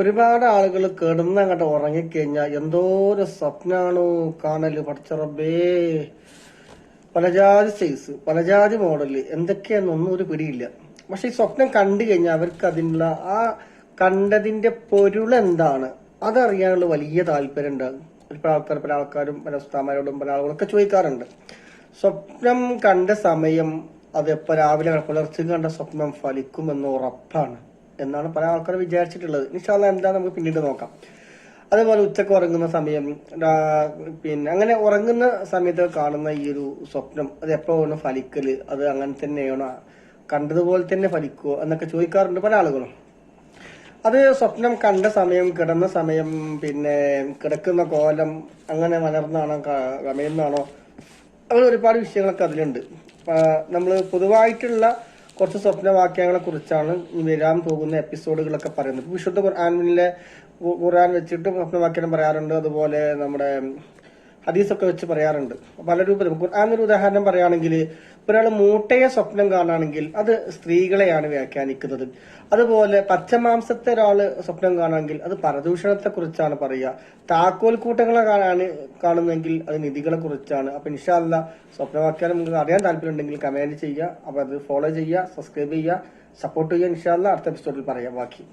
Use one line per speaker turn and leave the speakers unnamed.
ഒരുപാട് ആളുകൾ കിടന്ന് അങ്ങോട്ട് ഉറങ്ങിക്കഴിഞ്ഞാൽ എന്തോ ഒരു സ്വപ്നാണോ കാണൽ പടച്ചറബേ പലജാതി സൈസ് പലജാതി മോഡൽ എന്തൊക്കെയാണെന്നൊന്നും ഒരു പിടിയില്ല. പക്ഷെ ഈ സ്വപ്നം കണ്ടു കഴിഞ്ഞാൽ അവർക്ക് അതിനുള്ള ആ കണ്ടതിന്റെ പൊരുൾ എന്താണ്? അതറിയാനുള്ള വലിയ താല്പര്യം ഉണ്ടാകും പല ആൾക്കാർ പല ആൾക്കാരും പല ഉസ്താമാരോടും പല ആളുകളൊക്കെ ചോദിക്കാറുണ്ട്. സ്വപ്നം കണ്ട സമയം അത് എപ്പോ രാവിലെ പുലർച്ചെ കണ്ട സ്വപ്നം ഫലിക്കുമെന്ന് ഉറപ്പാണ്. എന്നാണ് പല ആൾക്കാരും വിചാരിച്ചിട്ടുള്ളത്. നിശാല എന്താ നമുക്ക് പിന്നീട് നോക്കാം. അതേപോലെ ഉച്ചയ്ക്ക് ഉറങ്ങുന്ന സമയം പിന്നെ അങ്ങനെ ഉറങ്ങുന്ന സമയത്ത് കാണുന്ന ഈ ഒരു സ്വപ്നം അത് എപ്പോഴാണ് ഫലിക്കൽ? അത് അങ്ങനെ തന്നെയാണോ? കണ്ടതുപോലെ തന്നെ ഫലിക്കുമോ എന്നൊക്കെ ചോദിക്കാറുണ്ട് പല ആളുകളും. അത് സ്വപ്നം കണ്ട സമയം കിടന്ന സമയം പിന്നെ കിടക്കുന്ന കോലം അങ്ങനെ മലർന്നാണോ കമയുന്നാണോ അങ്ങനെ ഒരുപാട് വിഷയങ്ങളൊക്കെ അതിലുണ്ട്. നമ്മൾ പൊതുവായിട്ടുള്ള കുറച്ച് സ്വപ്നവാക്യങ്ങളെ കുറിച്ചാണ് ഇനി വരാൻ പോകുന്ന എപ്പിസോഡുകളൊക്കെ പറയുന്നത്. വിശുദ്ധ ഖുർആാനിലെ ഖുർആൻ വെച്ചിട്ട് സ്വപ്നവാക്യം പറയാറുണ്ട്. അതുപോലെ നമ്മുടെ ഹദീസൊക്കെ വെച്ച് പറയാറുണ്ട്. പല രൂപത്തിൽ ഖുർആാനൊരു ഉദാഹരണം പറയുകയാണെങ്കിൽ ഒരാൾ മൂട്ടയെ സ്വപ്നം കാണുകയാണെങ്കിൽ അത് സ്ത്രീകളെയാണ് വ്യാഖ്യാനിക്കുന്നത്. അതുപോലെ പച്ചമാംസത്തെ ഒരാൾ സ്വപ്നം കാണുകയാണെങ്കിൽ അത് പരദൂഷണത്തെ കുറിച്ചാണ് പറയുക. താക്കോൽ കൂട്ടങ്ങളെ കാണാണ് കാണുന്നെങ്കിൽ അത് നിധികളെ കുറിച്ചാണ് അപ്പൊ ഇൻഷാല്ല സ്വപ്നവാക്യം നിങ്ങൾക്ക് അറിയാൻ താല്പര്യമുണ്ടെങ്കിൽ കമന്റ് ചെയ്യുക. അപ്പൊ അത് ഫോളോ ചെയ്യുക സബ്സ്ക്രൈബ് ചെയ്യുക സപ്പോർട്ട് ചെയ്യുക. ഇൻഷാല്ല അടുത്ത എപ്പിസോഡിൽ പറയാം. ബാക്കി.